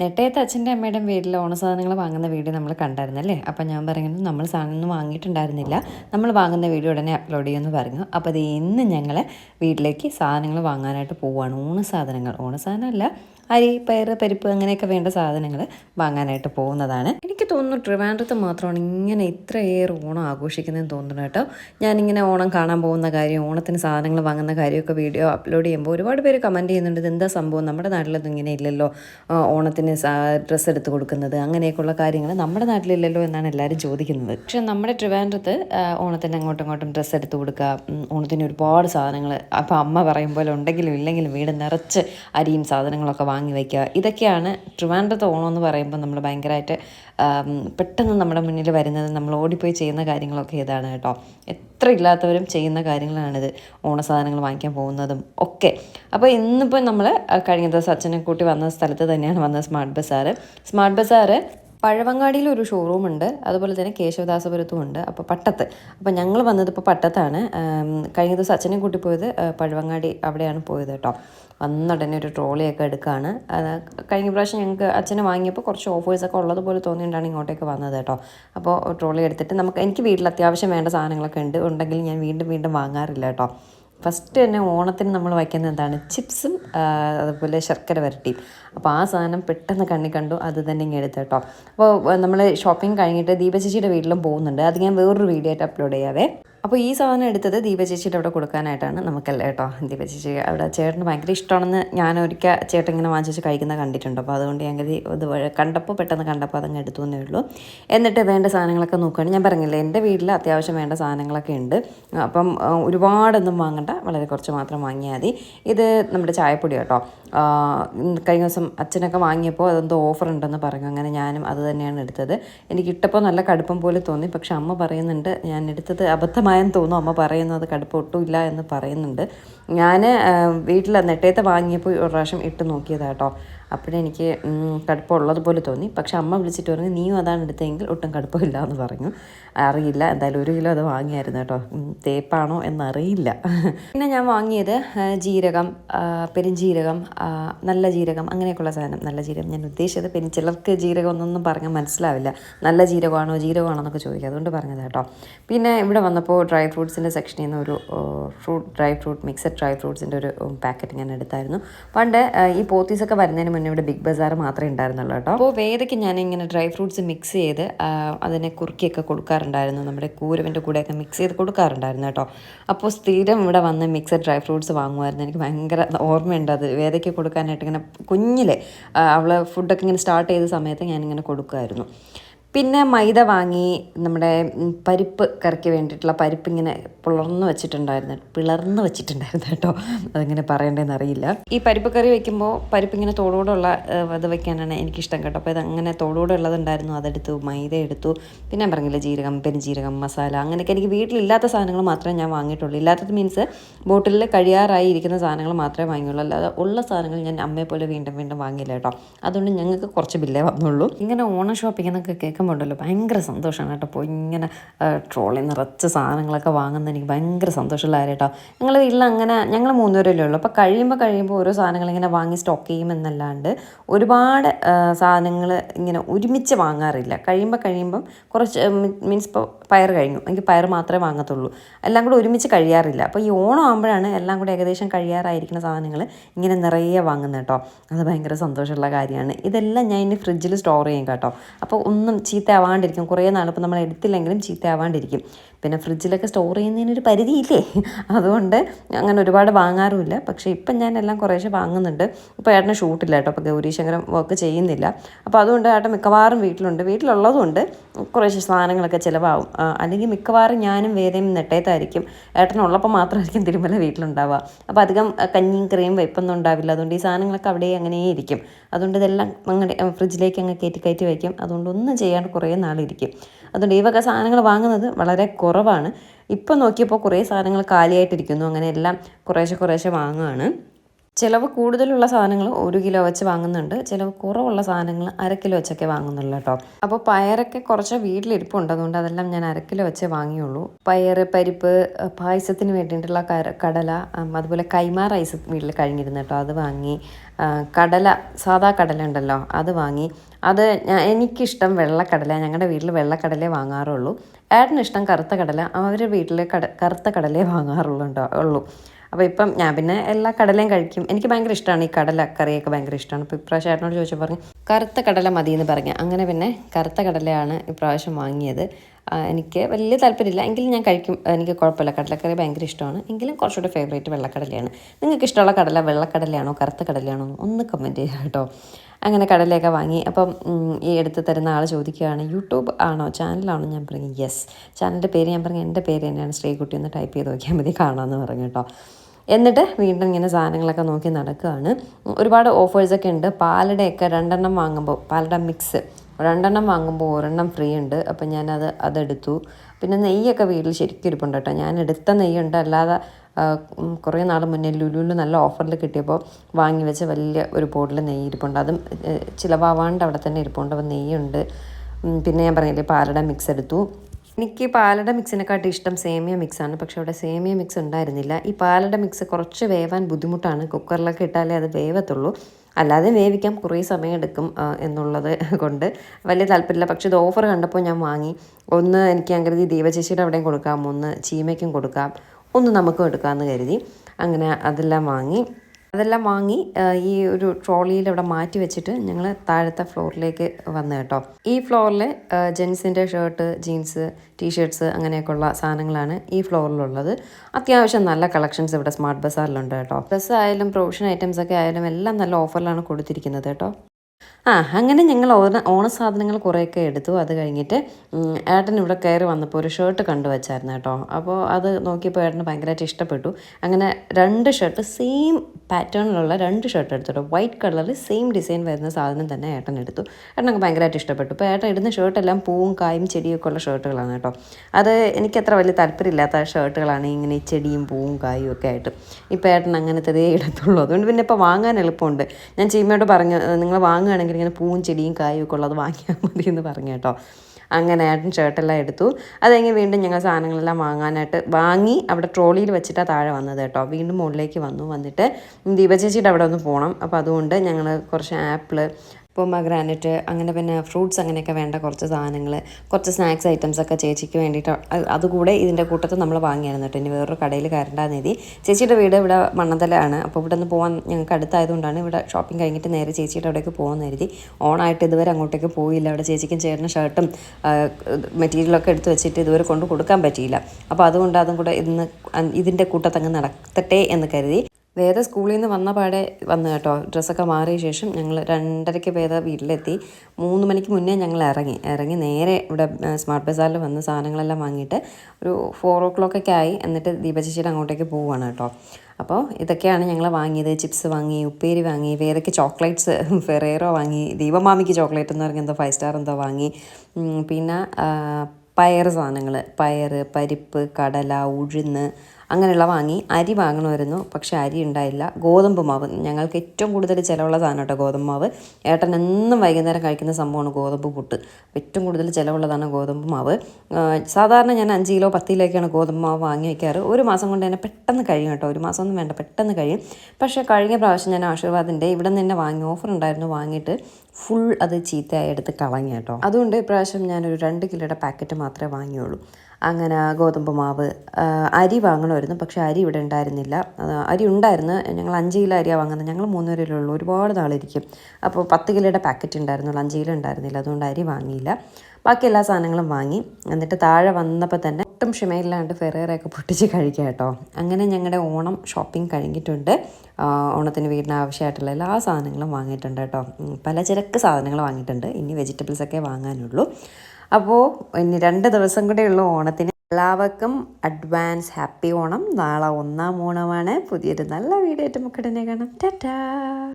നെട്ടയത്ത് അച്ഛന്റെ അമ്മയുടെയും വീട്ടിൽ ഓണസാധനങ്ങൾ വാങ്ങുന്ന വീഡിയോ നമ്മൾ കണ്ടായിരുന്നല്ലേ അപ്പം ഞാൻ പറയുന്നത് നമ്മൾ സാധനമൊന്നും വാങ്ങിയിട്ടുണ്ടായിരുന്നില്ല. നമ്മൾ വാങ്ങുന്ന വീഡിയോ ഉടനെ അപ്ലോഡ് ചെയ്യുമെന്ന് പറഞ്ഞു. അപ്പോൾ അത് ഇന്ന് ഞങ്ങൾ വീട്ടിലേക്ക് സാധനങ്ങൾ വാങ്ങാനായിട്ട് പോവുകയാണ്. ഓണസാധനങ്ങൾ. ഓണസാധനമല്ല അരി പയർ പരിപ്പ് അങ്ങനെയൊക്കെ വേണ്ട സാധനങ്ങൾ വാങ്ങാനായിട്ട് പോകുന്നതാണ്. എനിക്ക് തോന്നുന്നു ട്രിവാൻഡ്രത്ത് മാത്രമാണ് ഇങ്ങനെ ഇത്രയേറെ ഓണം ആഘോഷിക്കുന്നതെന്ന് തോന്നുന്നു കേട്ടോ. ഞാനിങ്ങനെ ഓണം കാണാൻ പോകുന്ന കാര്യം ഓണത്തിന് സാധനങ്ങൾ വാങ്ങുന്ന കാര്യമൊക്കെ വീഡിയോ അപ്ലോഡ് ചെയ്യുമ്പോൾ ഒരുപാട് പേര് കമന്റ് ചെയ്യുന്നുണ്ട് ഇതെന്താ എന്താ സംഭവം? നമ്മുടെ നാട്ടിലൊന്നും ഇങ്ങനെ ഇല്ലല്ലോ. ഓണത്തിന് ഡ്രസ്സ് എടുത്ത് കൊടുക്കുന്നത് അങ്ങനെയൊക്കെയുള്ള കാര്യങ്ങൾ നമ്മുടെ നാട്ടിലില്ലല്ലോ എന്നാണ് എല്ലാവരും ചോദിക്കുന്നത്. പക്ഷേ നമ്മുടെ ട്രിവാൻഡ്രത്ത് ഓണത്തിന് അങ്ങോട്ടും ഇങ്ങോട്ടും ഡ്രസ്സ് എടുത്ത് കൊടുക്കുക ഓണത്തിന് ഒരുപാട് സാധനങ്ങൾ അപ്പോൾ അമ്മ പറയും പോലെ ഉണ്ടെങ്കിലും ഇല്ലെങ്കിലും വീട് നിറച്ച് അരിയും സാധനങ്ങളൊക്കെ വാങ്ങി വയ്ക്കുക ഇതൊക്കെയാണ് ട്രിവാൻഡ്രത്ത് ഓണം എന്ന് പറയുമ്പോൾ നമ്മൾ ഭയങ്കരമായിട്ട് പെട്ടെന്ന് നമ്മുടെ മുന്നിൽ വരുന്നത്. നമ്മൾ ഓടിപ്പോയി ചെയ്യുന്ന കാര്യങ്ങളൊക്കെ ഇതാണ് കേട്ടോ. എത്ര ഇല്ലാത്തവരും ചെയ്യുന്ന കാര്യങ്ങളാണിത്. ഓണസാധനങ്ങൾ വാങ്ങിക്കാൻ പോകുന്നതും ഒക്കെ. അപ്പോൾ ഇന്നിപ്പോൾ നമ്മൾ കഴിഞ്ഞ ദിവസം അച്ഛനെ കൂട്ടി വന്ന സ്ഥലത്ത് തന്നെയാണ് വന്നത് സ്മാർട്ട് ബസാറ്. സ്മാർട്ട് ബസാറ് പഴവങ്ങാടിയിൽ ഒരു ഷോറൂം ഉണ്ട്. അതുപോലെ തന്നെ കേശവദാസപുരത്തും ഉണ്ട്. അപ്പോൾ പട്ടത്ത്. അപ്പോൾ ഞങ്ങൾ വന്നത് ഇപ്പോൾ പട്ടത്താണ്. കഴിഞ്ഞ ദിവസം അച്ഛനെ കൂട്ടി പോയത് പഴവങ്ങാടി അവിടെയാണ് പോയത് കേട്ടോ. വന്നുടനെ ഒരു ട്രോളിയൊക്കെ എടുക്കുകയാണ് കഴിഞ്ഞ പ്രാവശ്യം ഞങ്ങൾക്ക് അച്ഛനെ വാങ്ങിയപ്പോൾ കുറച്ച് ഓഫേഴ്സൊക്കെ ഉള്ളതുപോലെ തോന്നിയിട്ടാണ് ഇങ്ങോട്ടേക്ക് വന്നത് കേട്ടോ. അപ്പോൾ ട്രോളി എടുത്തിട്ട് നമുക്ക് എനിക്ക് വീട്ടിൽ അത്യാവശ്യം വേണ്ട സാധനങ്ങളൊക്കെ ഉണ്ട്. ഉണ്ടെങ്കിൽ ഞാൻ വീണ്ടും വീണ്ടും വാങ്ങാറില്ല കേട്ടോ. ഫസ്റ്റ് തന്നെ ഓണത്തിന് നമ്മൾ വയ്ക്കുന്ന എന്താണ്? ചിപ്സും അതുപോലെ ശർക്കര വരട്ടിയും അപ്പോൾ ആ സാധനം പെട്ടെന്ന് കണ്ണി കണ്ടു അത് തന്നെ ഇങ്ങനെ എടുത്ത് കേട്ടോ അപ്പോൾ നമ്മൾ ഷോപ്പിംഗ് കഴിഞ്ഞിട്ട് ദീപചേച്ചിയുടെ വീട്ടിലും പോകുന്നുണ്ട്. അത് ഞാൻ വേറൊരു വീഡിയോ ആയിട്ട് അപ്ലോഡ് ചെയ്യാവേ. അപ്പോൾ ഈ സാധനം എടുത്തത് ദീപചേച്ചിയുടെ അവിടെ കൊടുക്കാനായിട്ടാണ് നമുക്കല്ല കേട്ടോ. ദീപചേച്ചി അവിടെ ചേട്ടന് ഭയങ്കര ഇഷ്ടമാണെന്ന് ഞാൻ ഒരിക്കൽ ചേട്ടൻ ഇങ്ങനെ വാങ്ങിച്ച് കഴിക്കുന്ന കണ്ടിട്ടുണ്ട്. അപ്പോൾ അതുകൊണ്ട് കരുതി ഇത് കണ്ടപ്പോൾ പെട്ടെന്ന് കണ്ടപ്പോൾ അതങ്ങ് എടുത്തു എന്നേ ഉള്ളൂ. എന്നിട്ട് വേണ്ട സാധനങ്ങളൊക്കെ നോക്കുകയാണ് ഞാൻ പറഞ്ഞില്ലേ എന്റെ വീട്ടിൽ അത്യാവശ്യം വേണ്ട സാധനങ്ങളൊക്കെ ഉണ്ട്. അപ്പം ഒരുപാടൊന്നും വാങ്ങണ്ട. വളരെ കുറച്ച് മാത്രം വാങ്ങിയാൽ മതി. ഇത് നമ്മുടെ ചായപ്പൊടി കേട്ടോ. കഴിഞ്ഞ ദിവസം അച്ഛനൊക്കെ വാങ്ങിയപ്പോൾ അതെന്തോ ഓഫർ ഉണ്ടെന്ന് പറഞ്ഞു. അങ്ങനെ ഞാനും അത് തന്നെയാണ് എടുത്തത്. എനിക്ക് ഇട്ടപ്പോൾ നല്ല കടുപ്പം പോലെ തോന്നി. പക്ഷെ അമ്മ പറയുന്നുണ്ട് ഞാൻ എടുത്തത് അബദ്ധമായെന്ന് തോന്നുന്നു. അമ്മ പറയുന്നത് കടുപ്പം ഒട്ടുമില്ല എന്ന് പറയുന്നുണ്ട്. ഞാൻ വീട്ടിൽ നെട്ടയത്തെ വാങ്ങിയപ്പോൾ ഒരു പ്രാവശ്യം ഇട്ട് നോക്കിയതാട്ടോ അപ്പോഴെനിക്ക് കടുപ്പമുള്ളത് പോലെ തോന്നി. പക്ഷെ അമ്മ വിളിച്ചിട്ട് പറഞ്ഞു നീയും അതാണ് എടുത്തതെങ്കിൽ ഒട്ടും കടുപ്പമില്ല എന്ന് പറഞ്ഞു. അറിയില്ല എന്തായാലും ഒരു കിലോ അത് വാങ്ങിയായിരുന്നു കേട്ടോ. തേപ്പാണോ എന്നറിയില്ല. പിന്നെ ഞാൻ വാങ്ങിയത് ജീരകം ആ, നല്ല ജീരകം അങ്ങനെയൊക്കെയുള്ള സാധനം. നല്ല ജീരകം ഞാൻ ഉദ്ദേശിച്ചത് പിന്നെ ചിലർക്ക് ജീരകം ഒന്നൊന്നും പറഞ്ഞാൽ മനസ്സിലാവില്ല. നല്ല ജീരകമാണോ ജീരകമാണോ എന്നൊക്കെ ചോദിക്കുക അതുകൊണ്ട് പറഞ്ഞത് കേട്ടോ. പിന്നെ ഇവിടെ വന്നപ്പോൾ ഡ്രൈ ഫ്രൂട്ട്സിന്റെ സെക്ഷനിൽ നിന്ന് ഒരു fruit dry fruit mixed dry ഫ്രൂട്ട്സിന്റെ ഒരു പാക്കറ്റ് ഞാൻ എടുത്തായിരുന്നു. പണ്ട് ഈ പോത്തീസൊക്കെ വരുന്നതിന് മുന്നേ ഇവിടെ ബിഗ് ബസാർ മാത്രമേ ഉണ്ടായിരുന്നുള്ളൂ കേട്ടോ. അപ്പോൾ വേദയ്ക്ക് ഞാൻ ഇങ്ങനെ ഡ്രൈ ഫ്രൂട്ട്സ് മിക്സ് ചെയ്ത് അതിനെ കുറുക്കിയൊക്കെ കൊടുക്കാറുണ്ടായിരുന്നു. നമ്മുടെ കൂരവിന്റെ കൂടെയൊക്കെ മിക്സ് ചെയ്ത് കൊടുക്കാറുണ്ടായിരുന്നു കേട്ടോ. അപ്പോൾ സ്ഥിരം ഇവിടെ വന്ന് മിക്സഡ് ഡ്രൈ ഫ്രൂട്ട്സ് വാങ്ങുമായിരുന്നു. എനിക്ക് ഭയങ്കര ഓർമ്മയുണ്ട് അത്. വേദയ്ക്ക് കൊടുക്കാനായിട്ട് ഇങ്ങനെ കുഞ്ഞിലെ അവൾ ഫുഡൊക്കെ ഇങ്ങനെ സ്റ്റാർട്ട് ചെയ്ത സമയത്ത് ഞാനിങ്ങനെ കൊടുക്കുമായിരുന്നു. പിന്നെ മൈദ വാങ്ങി നമ്മുടെ പരിപ്പ് കറിക്ക് വേണ്ടിയിട്ടുള്ള പരിപ്പ് ഇങ്ങനെ പുളർന്നു വെച്ചിട്ടുണ്ടായിരുന്നു. പിളർന്നു വെച്ചിട്ടുണ്ടായിരുന്നു കേട്ടോ. അതെങ്ങനെ പറയേണ്ടതെന്ന് അറിയില്ല. ഈ പരിപ്പ് കറി വെക്കുമ്പോൾ പരിപ്പ് ഇങ്ങനെ തോടോടുള്ള അത് വെക്കാനാണ് എനിക്കിഷ്ടം കേട്ടോ. അപ്പോൾ ഇതങ്ങനെ തോടോടെ ഉള്ളതുണ്ടായിരുന്നു. അതെടുത്തു മൈദ എടുത്തു. പിന്നെ ഞാൻ പറഞ്ഞില്ല ജീരകം പെരുംജീരകം മസാല അങ്ങനെയൊക്കെ എനിക്ക് വീട്ടിലില്ലാത്ത സാധനങ്ങൾ മാത്രമേ ഞാൻ വാങ്ങിയിട്ടുള്ളൂ. ഇല്ലാത്തത് മീൻസ് ബോട്ടിലിൽ കഴിയാറായി ഇരിക്കുന്ന സാധനങ്ങൾ മാത്രമേ വാങ്ങിയുള്ളൂ. അല്ലാതെ ഉള്ള സാധനങ്ങൾ ഞാൻ അമ്മയെ പോലെ വീണ്ടും വീണ്ടും വാങ്ങിയില്ല കേട്ടോ. അതുകൊണ്ട് ഞങ്ങൾക്ക് കുറച്ച് ബില്ലേ വന്നുള്ളൂ. ഇങ്ങനെ ഓണം ഷോപ്പിംഗ് എന്നൊക്കെ കേൾക്കുമ്പോൾ ഉണ്ടല്ലോ ഭയങ്കര സന്തോഷമാണ് കേട്ടോ. അപ്പോൾ ഇങ്ങനെ ട്രോളി നിറച്ച് സാധനങ്ങളൊക്കെ വാങ്ങുന്നത് എനിക്ക് ഭയങ്കര സന്തോഷമുള്ള കാര്യം കേട്ടോ ഞങ്ങൾ വീട്ടിൽ അങ്ങനെ ഞങ്ങൾ മൂന്നുപേരല്ലേ ഉള്ളൂ. അപ്പോൾ കഴിയുമ്പോൾ കഴിയുമ്പോൾ ഓരോ സാധനങ്ങൾ ഇങ്ങനെ വാങ്ങി സ്റ്റോക്ക് ചെയ്യുമെന്നല്ലാണ്ട് ഒരുപാട് സാധനങ്ങൾ ഇങ്ങനെ ഒരുമിച്ച് വാങ്ങാറില്ല. കഴിയുമ്പോൾ കഴിയുമ്പം കുറച്ച് മീൻസ് ഇപ്പോൾ പയർ കഴിഞ്ഞു. എനിക്ക് പയർ മാത്രമേ വാങ്ങത്തുള്ളൂ. എല്ലാം കൂടെ ഒരുമിച്ച് കഴിയാറില്ല. അപ്പോൾ ഈ ഓണം ആകുമ്പോഴാണ് എല്ലാം കൂടെ ഏകദേശം കഴിയാറായിരിക്കുന്ന സാധനങ്ങൾ ഇങ്ങനെ നിറയെ വാങ്ങുന്നത് കേട്ടോ. അത് ഭയങ്കര സന്തോഷമുള്ള കാര്യമാണ് ഇതെല്ലാം ഞാൻ ഇനി ഫ്രിഡ്ജിൽ സ്റ്റോർ ചെയ്യും കേട്ടോ. അപ്പോൾ ഒന്നും ചീത്ത ആവാണ്ടിരിക്കും കുറേ നാളിപ്പോൾ നമ്മൾ എടുത്തില്ലെങ്കിലും ചീത്ത ആവാണ്ടിരിക്കും പിന്നെ ഫ്രിഡ്ജിലൊക്കെ സ്റ്റോർ ചെയ്യുന്നതിനൊരു പരിധിയില്ലേ? അതുകൊണ്ട് അങ്ങനെ ഒരുപാട് വാങ്ങാറുമില്ല. പക്ഷേ ഇപ്പം ഞാൻ എല്ലാം കുറേശ്ശെ വാങ്ങുന്നുണ്ട്. ഇപ്പോൾ ഏട്ടന് ഷൂട്ടില്ല കേട്ടോ. അപ്പോൾ ഗൗരീശങ്കരം വർക്ക് ചെയ്യുന്നില്ല. അപ്പോൾ അതുകൊണ്ട് ഏട്ടൻ മിക്കവാറും വീട്ടിലുണ്ട്. വീട്ടിലുള്ളതുകൊണ്ട് കുറേശ്ശെ സാധനങ്ങളൊക്കെ ചിലവാകും. അല്ലെങ്കിൽ മിക്കവാറും ഞാനും വേദയും നെട്ടയത്തായിരിക്കും ഏട്ടനുള്ളപ്പോൾ മാത്രമായിരിക്കും തിരുമല വീട്ടിലുണ്ടാവുക. അപ്പോൾ അധികം കഞ്ഞിയും ക്രീം വെപ്പൊന്നും ഉണ്ടാവില്ല. അതുകൊണ്ട് ഈ സാധനങ്ങളൊക്കെ അവിടെ അങ്ങനെ ഇരിക്കും. അതുകൊണ്ട് ഇതെല്ലാം അങ്ങനെ ഫ്രിഡ്ജിലേക്ക് അങ്ങ് കയറ്റി കയറ്റി വയ്ക്കും. അതുകൊണ്ട് ഒന്നും ചെയ്യാണ്ട് കുറേ നാളിരിക്കും. അതുകൊണ്ട് ഈ വക സാധനങ്ങൾ വാങ്ങുന്നത് വളരെ കുറവാണ്. ഇപ്പം നോക്കിയപ്പോൾ കുറേ സാധനങ്ങൾ കാലിയായിട്ടിരിക്കുന്നു. അങ്ങനെ എല്ലാം കുറേശ്ശെ കുറേശ്ശെ വാങ്ങുകയാണ് ചിലവ് കൂടുതലുള്ള സാധനങ്ങൾ ഒരു കിലോ വെച്ച് വാങ്ങുന്നുണ്ട്. ചിലവ് കുറവുള്ള സാധനങ്ങൾ അര കിലോ വെച്ചൊക്കെ വാങ്ങുന്നുള്ളൂ കേട്ടോ. അപ്പോൾ പയറൊക്കെ കുറച്ച് വീട്ടിലിരിപ്പുണ്ട്. അതുകൊണ്ട് അതെല്ലാം ഞാൻ അര കിലോ വെച്ചേ വാങ്ങിയുള്ളൂ. പയർ പരിപ്പ് പായസത്തിന് വേണ്ടിയിട്ടുള്ള കടല അതുപോലെ കൈമാ റൈസ് വീട്ടിൽ കഴിഞ്ഞിരുന്നു കേട്ടോ. അത് വാങ്ങി കടല സാദാ കടല ഉണ്ടല്ലോ അത് വാങ്ങി. അത് എനിക്കിഷ്ടം വെള്ളക്കടല. ഞങ്ങളുടെ വീട്ടിൽ വെള്ളക്കടലേ വാങ്ങാറുള്ളൂ. ഏട്ടന് ഇഷ്ടം കറുത്ത കടല. അവരുടെ വീട്ടിൽ കട കറുത്ത കടലേ വാങ്ങാറുള്ളുണ്ടോ ഉള്ളൂ. അപ്പോൾ ഇപ്പം ഞാൻ പിന്നെ എല്ലാ കടലയും കഴിക്കും. എനിക്ക് ഭയങ്കര ഇഷ്ടമാണ് ഈ കടല കറിയൊക്കെ ഭയങ്കര ഇഷ്ടമാണ് അപ്പോൾ ഇപ്രാവശ്യം ഏട്ടനോട് ചോദിച്ചപ്പോൾ പറഞ്ഞു കറുത്ത കടല മതി എന്ന് പറഞ്ഞു. അങ്ങനെ പിന്നെ കറുത്ത കടലയാണ് ഇപ്രാവശ്യം വാങ്ങിയത്. എനിക്ക് വലിയ താല്പര്യമില്ല. എങ്കിലും ഞാൻ കഴിക്കും. എനിക്ക് കുഴപ്പമില്ല. കടലക്കറി ഭയങ്കര ഇഷ്ടമാണ്. എങ്കിലും കുറച്ചുകൂടെ ഫേവറേറ്റ് വെള്ളക്കടലയാണ്. നിങ്ങൾക്ക് ഇഷ്ടമുള്ള കടല വെള്ളക്കടലയാണോ കറുത്ത കടലയാണോ ഒന്ന് കമന്റ് ചെയ്യുക കേട്ടോ. അങ്ങനെ കടലയൊക്കെ വാങ്ങി. അപ്പം ഈ എടുത്ത് തരുന്ന ആൾ ചോദിക്കുകയാണ് യൂട്യൂബ് ആണോ? ചാനലാണോ? ഞാൻ പറഞ്ഞു യെസ് ചാനലിന്റെ പേര് ഞാൻ പറഞ്ഞു എന്റെ പേര് തന്നെയാണ്. ശ്രീകുട്ടി ഒന്ന് ടൈപ്പ് ചെയ്ത് നോക്കിയാൽ മതി. കാണാമെന്ന് പറഞ്ഞു കേട്ടോ. എന്നിട്ട് വീണ്ടും ഇങ്ങനെ സാധനങ്ങളൊക്കെ നോക്കി നടക്കുകയാണ്. ഒരുപാട് ഓഫേഴ്സൊക്കെ ഉണ്ട്. പാലടയൊക്കെ രണ്ടെണ്ണം വാങ്ങുമ്പോൾ പാലട മിക്സ് രണ്ടെണ്ണം വാങ്ങുമ്പോൾ ഒരെണ്ണം ഫ്രീ ഉണ്ട്. അപ്പം ഞാനത് അതെടുത്തു. പിന്നെ നെയ്യൊക്കെ വീട്ടിൽ ശരിക്കും ഇരിപ്പുണ്ട് കേട്ടോ. ഞാൻ എടുത്ത നെയ്യുണ്ട്. അല്ലാതെ കുറേ നാൾ മുന്നേ ലുലുവിൽ നല്ല ഓഫറിൽ കിട്ടിയപ്പോൾ വാങ്ങി വെച്ച വലിയ ഒരു ബോട്ടിൽ നെയ്യ് ഇരിപ്പുണ്ട്. അതും ചിലവാവാണ്ട് അവിടെ തന്നെ ഇരിപ്പുണ്ട്. അപ്പോൾ നെയ്യുണ്ട്. പിന്നെ ഞാൻ പറഞ്ഞില്ലേ പാലട മിക്സ് എടുത്തു. എനിക്ക് പാലട മിക്സിനെക്കാട്ടും ഇഷ്ടം സേമിയ മിക്സാണ്. പക്ഷെ അവിടെ സേമിയ മിക്സ് ഉണ്ടായിരുന്നില്ല. ഈ പാലട മിക്സ് കുറച്ച് വേവാൻ ബുദ്ധിമുട്ടാണ്. കുക്കറിലൊക്കെ ഇട്ടാലേ അത് വേവത്തുള്ളൂ. അല്ലാതെ വേവിക്കാൻ കുറേ സമയം എടുക്കും എന്നുള്ളത് കൊണ്ട് വലിയ താല്പര്യമില്ല. പക്ഷേ ഇത് ഓഫർ കണ്ടപ്പോൾ ഞാൻ വാങ്ങി. ഒന്ന് എനിക്ക് ഞാൻ കരുതി ദീപചേച്ചിയുടെ അവിടെയും കൊടുക്കാം. ഒന്ന് ചീമയ്ക്കും കൊടുക്കാം. ഒന്ന് നമുക്കും എടുക്കാമെന്ന് കരുതി. അങ്ങനെ അതെല്ലാം വാങ്ങി. അതെല്ലാം വാങ്ങി ഈ ഒരു ട്രോളിയിൽ ഇവിടെ മാറ്റി വെച്ചിട്ട് ഞങ്ങൾ താഴത്തെ ഫ്ലോറിലേക്ക് വന്നു കേട്ടോ. ഈ ഫ്ലോറിൽ ജെൻസിന്റെ ഷർട്ട് ജീൻസ് ടീഷർട്ട്സ് അങ്ങനെയൊക്കെയുള്ള സാധനങ്ങളാണ് ഈ ഫ്ലോറിലുള്ളത്. അത്യാവശ്യം നല്ല കളക്ഷൻസ് ഇവിടെ സ്മാർട്ട് ബസാറിലുണ്ട് കേട്ടോ. ഡ്രസ്സ് ആയാലും പ്രൊവിഷൻ ഐറ്റംസ് ഒക്കെ ആയാലും എല്ലാം നല്ല ഓഫറിലാണ് കൊടുത്തിരിക്കുന്നത് കേട്ടോ. ആ അങ്ങനെ ഞങ്ങൾ ഓണ ഓണ സാധനങ്ങൾ കുറേയൊക്കെ എടുത്തു. അത് കഴിഞ്ഞിട്ട് ഏട്ടൻ ഇവിടെ കയറി വന്നപ്പോൾ ഒരു ഷർട്ട് കണ്ടു വെച്ചായിരുന്നു കേട്ടോ. അപ്പോൾ അത് നോക്കിയപ്പോൾ ഏട്ടന് ഭയങ്കരമായിട്ട് ഇഷ്ടപ്പെട്ടു. അങ്ങനെ രണ്ട് ഷർട്ട് സെയിം പാറ്റേണിലുള്ള രണ്ട് ഷർട്ട് എടുത്തു കേട്ടോ വൈറ്റ് കളറിൽ സെയിം ഡിസൈൻ വരുന്ന സാധനം തന്നെ ഏട്ടൻ എടുത്തു. ഏട്ടനൊക്കെ ഭയങ്കരമായിട്ട് ഇഷ്ടപ്പെട്ടു. ഇപ്പോൾ ഏട്ടൻ ഇടുന്ന ഷർട്ടെല്ലാം പൂവും കായും ചെടിയൊക്കെ ഉള്ള ഷർട്ടുകളാണ് കേട്ടോ. അത് എനിക്ക് അത്ര വലിയ താല്പര്യമില്ലാത്ത ഷർട്ടുകളാണ് ഇങ്ങനെ ചെടിയും പൂവും കായും ഒക്കെ ആയിട്ട്. ഇപ്പോൾ ഏട്ടൻ അങ്ങനത്തെ ഇടത്തുള്ളൂ. അതുകൊണ്ട് പിന്നെ ഇപ്പോൾ വാങ്ങാൻ എളുപ്പമുണ്ട്. ഞാൻ ചീമയോട് പറഞ്ഞു നിങ്ങൾ വാങ്ങുകയാണെങ്കിൽ ഇങ്ങനെ പൂവും ചെടിയും കായും ഒക്കെ ഉള്ളത് വാങ്ങിയാൽ മതി എന്ന് പറഞ്ഞു കേട്ടോ. അങ്ങനെ ഏട്ടൻ ഷർട്ടെല്ലാം എടുത്തു. അതെങ്ങനെ വീണ്ടും ഞങ്ങൾ സാധനങ്ങളെല്ലാം വാങ്ങാനായിട്ട് വാങ്ങി അവിടെ ട്രോളിയിൽ വെച്ചിട്ടാണ് താഴെ വന്നത് കേട്ടോ. വീണ്ടും മുകളിലേക്ക് വന്നു. വന്നിട്ട് ദീപചേച്ചിയുടെ അവിടെ ഒന്ന് പോകണം അപ്പോൾ അതുകൊണ്ട് ഞങ്ങൾ കുറച്ച് ആപ്പിൾ പൊമഗ്രാനറ്റ് അങ്ങനെ പിന്നെ ഫ്രൂട്ട്സ് അങ്ങനെയൊക്കെ വേണ്ട കുറച്ച് സാധനങ്ങൾ കുറച്ച് സ്നാക്സ് ഐറ്റംസ് ഒക്കെ ചേച്ചിക്ക് വേണ്ടിയിട്ട് അത് അതുകൂടെ ഇതിന്റെ കൂട്ടത്തിൽ നമ്മൾ വാങ്ങിയായിരുന്നു കേട്ടോ. ഇനി വേറൊരു കടയിൽ കയറേണ്ടെന്ന് എഴുതി ചേച്ചിയുടെ വീട് ഇവിടെ മണ്ണതലാണ് അപ്പോൾ ഇവിടെ നിന്ന് പോകാൻ ഞങ്ങൾക്ക് അടുത്തായതുകൊണ്ടാണ് ഇവിടെ ഷോപ്പിംഗ് കഴിഞ്ഞിട്ട് നേരെ ചേച്ചിയുടെ അവിടേക്ക് പോകുന്ന കരുതി. ഓണായിട്ട് ഇതുവരെ അങ്ങോട്ടേക്ക് പോയില്ല. അവിടെ ചേച്ചിക്കും ചേട്ടനും ഷർട്ടും മെറ്റീരിയലൊക്കെ എടുത്ത് വെച്ചിട്ട് ഇതുവരെ കൊണ്ട് കൊടുക്കാൻ പറ്റിയില്ല. അപ്പോൾ അതുകൊണ്ട് അതും കൂടെ ഇന്ന് ഇതിന്റെ കൂട്ടത്തങ്ങ് നടത്തട്ടെ എന്ന് കരുതി. വേദ സ്കൂളിൽ നിന്ന് വന്ന പാടെ വന്ന് കേട്ടോ. ഡ്രസ്സൊക്കെ മാറിയ ശേഷം ഞങ്ങൾ രണ്ടരയ്ക്ക് വേദ വീട്ടിലെത്തി. മൂന്ന് മണിക്ക് മുന്നേ ഞങ്ങൾ ഇറങ്ങി. ഇറങ്ങി നേരെ ഇവിടെ സ്മാർട്ട് ബസാറിൽ വന്ന് സാധനങ്ങളെല്ലാം വാങ്ങിയിട്ട് ഒരു ഫോർ ഓ ക്ലോക്കൊക്കെ ആയി. എന്നിട്ട് ദീപചേച്ചിയുടെ അങ്ങോട്ടേക്ക് പോവുകയാണ് കേട്ടോ. അപ്പോൾ ഇതൊക്കെയാണ് ഞങ്ങൾ വാങ്ങിയത്. ചിപ്സ് വാങ്ങി ഉപ്പേരി വാങ്ങി വേദയ്ക്ക് ചോക്ലേറ്റ്സ് ഫെറേറോ വാങ്ങി ദീപമാമിക്ക് ചോക്ലേറ്റ് എന്ന് പറഞ്ഞാൽ എന്തോ ഫൈവ് സ്റ്റാർ എന്തോ വാങ്ങി. പിന്നെ പയർ സാധനങ്ങൾ പയർ പരിപ്പ് കടല ഉഴുന്ന് അങ്ങനെയുള്ള വാങ്ങി അരി വാങ്ങണമായിരുന്നു. പക്ഷെ അരി ഉണ്ടായില്ല. ഗോതമ്പ് മാവ്. ഞങ്ങൾക്ക് ഏറ്റവും കൂടുതൽ ചിലവുള്ള സാധനം കേട്ടോ ഗോതമ്പ് മാവ്. ഏട്ടൻ എന്നും വൈകുന്നേരം കഴിക്കുന്ന സംഭവമാണ് ഗോതമ്പ് പുട്ട്. ഏറ്റവും കൂടുതൽ ചിലവുള്ളതാണ് ഗോതമ്പ് മാവ്. സാധാരണ ഞാൻ അഞ്ച് കിലോ പത്ത് കിലോയൊക്കെയാണ് ഗോതമ്പ് മാവ് വാങ്ങി വയ്ക്കാറ്. ഒരു മാസം കൊണ്ട് തന്നെ പെട്ടെന്ന് കഴിയും കേട്ടോ. ഒരു മാസം ഒന്നും വേണ്ട പെട്ടെന്ന് കഴിയും. പക്ഷേ കഴിഞ്ഞ പ്രാവശ്യം ഞാൻ ആശീർവാദിന്റെ ഇവിടെ നിന്ന് തന്നെ വാങ്ങി ഓഫർ ഉണ്ടായിരുന്നു വാങ്ങിയിട്ട് ഫുൾ അത് ചീത്തയായി എടുത്ത് കളഞ്ഞു കേട്ടോ. അതുകൊണ്ട് ഇപ്രാവശ്യം ഞാനൊരു രണ്ട് കിലോയുടെ പാക്കറ്റ് മാത്രമേ വാങ്ങിയുള്ളൂ. അങ്ങനെ ഗോതമ്പ് മാവ് അരി വാങ്ങണമായിരുന്നു. പക്ഷേ അരി ഇവിടെ ഉണ്ടായിരുന്നില്ല. അരി ഉണ്ടായിരുന്നു. ഞങ്ങൾ അഞ്ച് കിലോ അരിയാണ് വാങ്ങുന്നത്. ഞങ്ങൾ മൂന്ന് ഉള്ളൂ. ഒരുപാട് നാളിരിക്കും. അപ്പോൾ പത്ത് കിലോയുടെ പാക്കറ്റ് ഉണ്ടായിരുന്നുള്ളൂ. അഞ്ച് കിലോ ഉണ്ടായിരുന്നില്ല. അതുകൊണ്ട് അരി വാങ്ങിയില്ല. ബാക്കി എല്ലാ സാധനങ്ങളും വാങ്ങി. എന്നിട്ട് താഴെ വന്നപ്പോൾ തന്നെ ഒട്ടും ക്ഷമയില്ലാണ്ട് ഫെറേറൊക്കെ പൊട്ടിച്ച് കഴിക്കാം കേട്ടോ. അങ്ങനെ ഞങ്ങളുടെ ഓണം ഷോപ്പിംഗ് കഴിഞ്ഞിട്ടുണ്ട്. ഓണത്തിന് വീടിന് ആവശ്യമായിട്ടുള്ള എല്ലാ സാധനങ്ങളും വാങ്ങിയിട്ടുണ്ട് കേട്ടോ. പലചരക്ക് സാധനങ്ങൾ വാങ്ങിയിട്ടുണ്ട്. ഇനി വെജിറ്റബിൾസൊക്കെ വാങ്ങാനുള്ളൂ. അപ്പോൾ ഇനി രണ്ട് ദിവസം കൂടെ ഉള്ളൂ ഓണത്തിന്. എല്ലാവർക്കും അഡ്വാൻസ് ഹാപ്പി ഓണം. നാളെ ഒന്നാം ഓണമാണ്. പുതിയൊരു നല്ല വീഡിയോ ആയിട്ട് നമുക്ക് കാണാം. ടാറ്റാ!